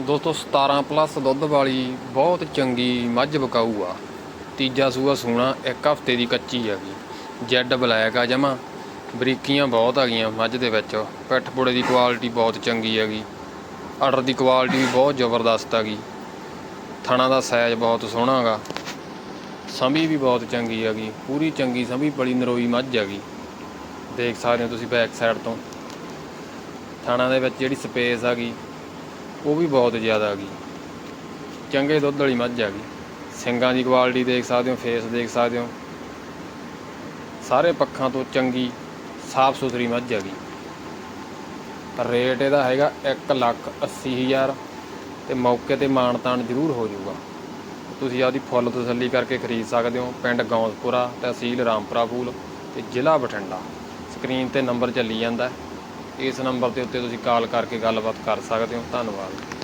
ਦੋਸਤੋ 17 ਪਲੱਸ ਦੁੱਧ ਵਾਲੀ ਬਹੁਤ ਚੰਗੀ ਮੱਝ ਬਕਾਊ ਆ। ਤੀਜਾ ਸੂਆ ਸੂਣਾ ਇੱਕ ਹਫ਼ਤੇ ਦੀ ਕੱਚੀ ਹੈਗੀ। ਜੈਡ ਬਲੈਕ ਆ ਜਮਾ। ਬਰੀਕੀਆਂ ਬਹੁਤ ਆ ਗਈਆਂ ਮੱਝ ਦੇ ਵਿੱਚ। ਪਿੱਠ ਪੁੜੇ ਦੀ ਕੁਆਲਿਟੀ ਬਹੁਤ ਚੰਗੀ ਹੈਗੀ। ਆਰਡਰ ਦੀ ਕੁਆਲਿਟੀ ਵੀ ਬਹੁਤ ਜ਼ਬਰਦਸਤ ਹੈਗੀ। ਥਣਾ ਦਾ ਸਾਈਜ਼ ਬਹੁਤ ਸੋਹਣਾ ਹੈਗਾ। ਸੰਭੀ ਵੀ ਬਹੁਤ ਚੰਗੀ ਹੈਗੀ। ਪੂਰੀ ਚੰਗੀ ਸੰਭੀ, ਬੜੀ ਨਰੋਈ ਮੱਝ ਹੈਗੀ। ਦੇਖ ਸਕਦੇ ਹੋ ਤੁਸੀਂ ਬੈਕ ਸਾਈਡ ਤੋਂ। ਥਾਣਾ ਦੇ ਵਿੱਚ ਜਿਹੜੀ ਸਪੇਸ ਹੈਗੀ। ਉਹ ਵੀ ਬਹੁਤ ਜ਼ਿਆਦਾ ਹੈਗੀ ਚੰਗੇ ਦੁੱਧ ਵਾਲੀ ਮੱਝ ਹੈਗੀ ਸਿੰਗਾਂ ਦੀ ਕੁਆਲਿਟੀ ਦੇਖ ਸਕਦੇ ਹੋ ਫੇਸ ਦੇਖ ਸਕਦੇ ਹੋ। ਸਾਰੇ ਪੱਖਾਂ ਤੋਂ ਚੰਗੀ, ਸਾਫ਼ ਸੁਥਰੀ ਮੱਝ ਹੈਗੀ ਰੇਟ ਇਹਦਾ ਹੈਗਾ 1 ਲੱਖ 80 ਹਜ਼ਾਰ ਤੇ ਮੌਕੇ ਤੇ ਮਾਣ ਤਾਣ ਜ਼ਰੂਰ ਹੋ ਜਾਊਗਾ। ਤੁਸੀਂ ਆਪਦੀ ਫੁੱਲ ਤਸੱਲੀ ਕਰਕੇ ਖਰੀਦ ਸਕਦੇ ਹੋ। ਪਿੰਡ ਗੌਂਦਪੁਰਾ ਤਹਿਸੀਲ ਰਾਮਪੁਰਾ ਫੂਲ ਤੇ ਜ਼ਿਲ੍ਹਾ ਬਠਿੰਡਾ। ਸਕਰੀਨ ਤੇ ਨੰਬਰ ਚੱਲੀ ਜਾਂਦਾ। ਹੈ। ਇਸ ਨੰਬਰ ਦੇ ਉੱਤੇ ਤੁਸੀਂ ਕਾਲ ਕਰਕੇ ਗੱਲਬਾਤ ਕਰ ਸਕਦੇ ਹੋ। ਧੰਨਵਾਦ।